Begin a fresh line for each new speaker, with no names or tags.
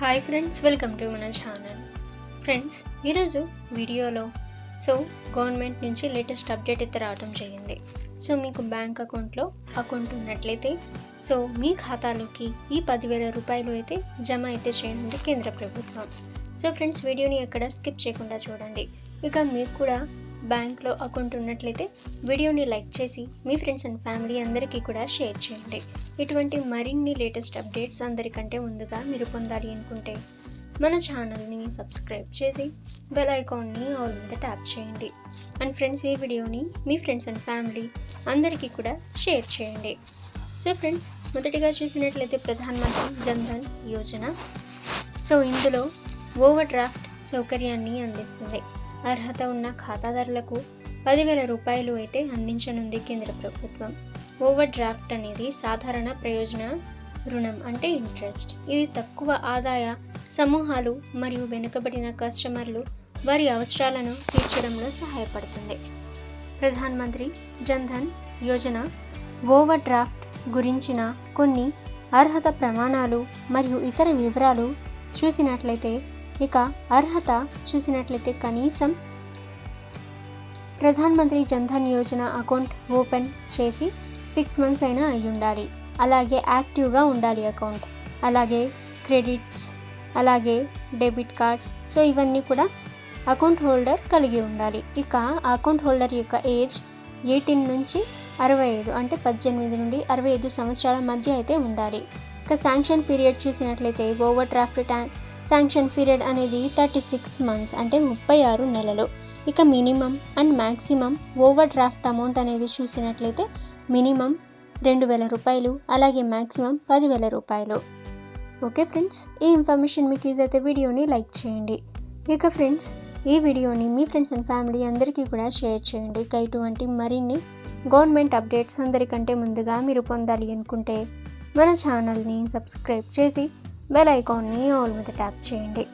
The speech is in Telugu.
హాయ్ ఫ్రెండ్స్ వెల్కమ్ టు మన ఛానల్ ఫ్రెండ్స్ ఈరోజు వీడియోలో సో గవర్నమెంట్ నుంచి లేటెస్ట్ అప్డేట్ అయితే రావడం జరిగింది. సో మీకు బ్యాంక్ అకౌంట్లో అకౌంట్ ఉన్నట్లయితే సో మీ ఖాతాలోకి ఈ పదివేల రూపాయలు అయితే జమ అయితే చేయనుంది కేంద్ర ప్రభుత్వం. సో ఫ్రెండ్స్ వీడియోని ఎక్కడ స్కిప్ చేయకుండా చూడండి. ఇక మీకు కూడా బ్యాంక్లో అకౌంట్ ఉన్నట్లయితే వీడియోని లైక్ చేసి మీ ఫ్రెండ్స్ అండ్ ఫ్యామిలీ అందరికీ కూడా షేర్ చేయండి. ఇటువంటి మరిన్ని లేటెస్ట్ అప్డేట్స్ అందరికంటే ముందుగా మీరు పొందాలి అనుకుంటే మన ఛానల్ని సబ్స్క్రైబ్ చేసి బెల్ ఐకాన్ని ఆల్ మీద ట్యాప్ చేయండి. అండ్ ఫ్రెండ్స్ ఈ వీడియోని మీ ఫ్రెండ్స్ అండ్ ఫ్యామిలీ అందరికీ కూడా షేర్ చేయండి. సో ఫ్రెండ్స్ మొదటిగా చూసినట్లయితే ప్రధానమంత్రి జన్ ధన్ యోజన. సో ఇందులో ఓవర్ డ్రాఫ్ట్ సౌకర్యాన్ని అందిస్తుంది. అర్హత ఉన్న ఖాతాదారులకు పదివేల రూపాయలు అయితే అందించనుంది కేంద్ర ప్రభుత్వం. ఓవర్ డ్రాఫ్ట్ అనేది సాధారణ ప్రయోజన రుణం అంటే ఇంట్రెస్ట్. ఇది తక్కువ ఆదాయ సమూహాలు మరియు వెనుకబడిన కస్టమర్లు వారి అవసరాలను తీర్చడంలో సహాయపడుతుంది. ప్రధాన్ మంత్రి జన్ ధన్ యోజన ఓవర్ డ్రాఫ్ట్ గురించిన కొన్ని అర్హత ప్రమాణాలు మరియు ఇతర వివరాలు చూసినట్లయితే ఇక అర్హత చూసినట్లయితే కనీసం ప్రధాన్ మంత్రి జన్ధన్ యోజన అకౌంట్ ఓపెన్ చేసి సిక్స్ మంత్స్ అయినా అయి ఉండాలి. అలాగే యాక్టివ్గా ఉండాలి అకౌంట్. అలాగే క్రెడిట్స్ అలాగే డెబిట్ కార్డ్స్ సో ఇవన్నీ కూడా అకౌంట్ హోల్డర్ కలిగి ఉండాలి. ఇక అకౌంట్ హోల్డర్ యొక్క ఏజ్ ఎయిటీన్ నుంచి అరవై ఐదు అంటే పద్దెనిమిది నుండి అరవై ఐదు సంవత్సరాల మధ్య అయితే ఉండాలి. ఇక శాంక్షన్ పీరియడ్ చూసినట్లయితే overdraft tank sanction period అనేది థర్టీ సిక్స్ మంత్స్ అంటే ముప్పై ఆరు నెలలు. ఇక minimum and maximum overdraft amount అనేది చూసినట్లయితే మినిమం రెండు వేల రూపాయలు అలాగే మ్యాక్సిమం పదివేల రూపాయలు. ఓకే ఫ్రెండ్స్ ఈ ఇన్ఫర్మేషన్ మీకు యూజ్ అయితే వీడియోని లైక్ చేయండి. ఇక ఫ్రెండ్స్ ఈ వీడియోని మీ ఫ్రెండ్స్ అండ్ ఫ్యామిలీ అందరికీ కూడా షేర్ చేయండి. ఇక ఇటువంటి మరిన్ని గవర్నమెంట్ అప్డేట్స్ అందరికంటే ముందుగా మీరు పొందాలి అనుకుంటే మన ఛానల్ని సబ్స్క్రైబ్ చేసి బెల్ ఐకాన్ని ఆల్ మీద ట్యాప్ చేయండి.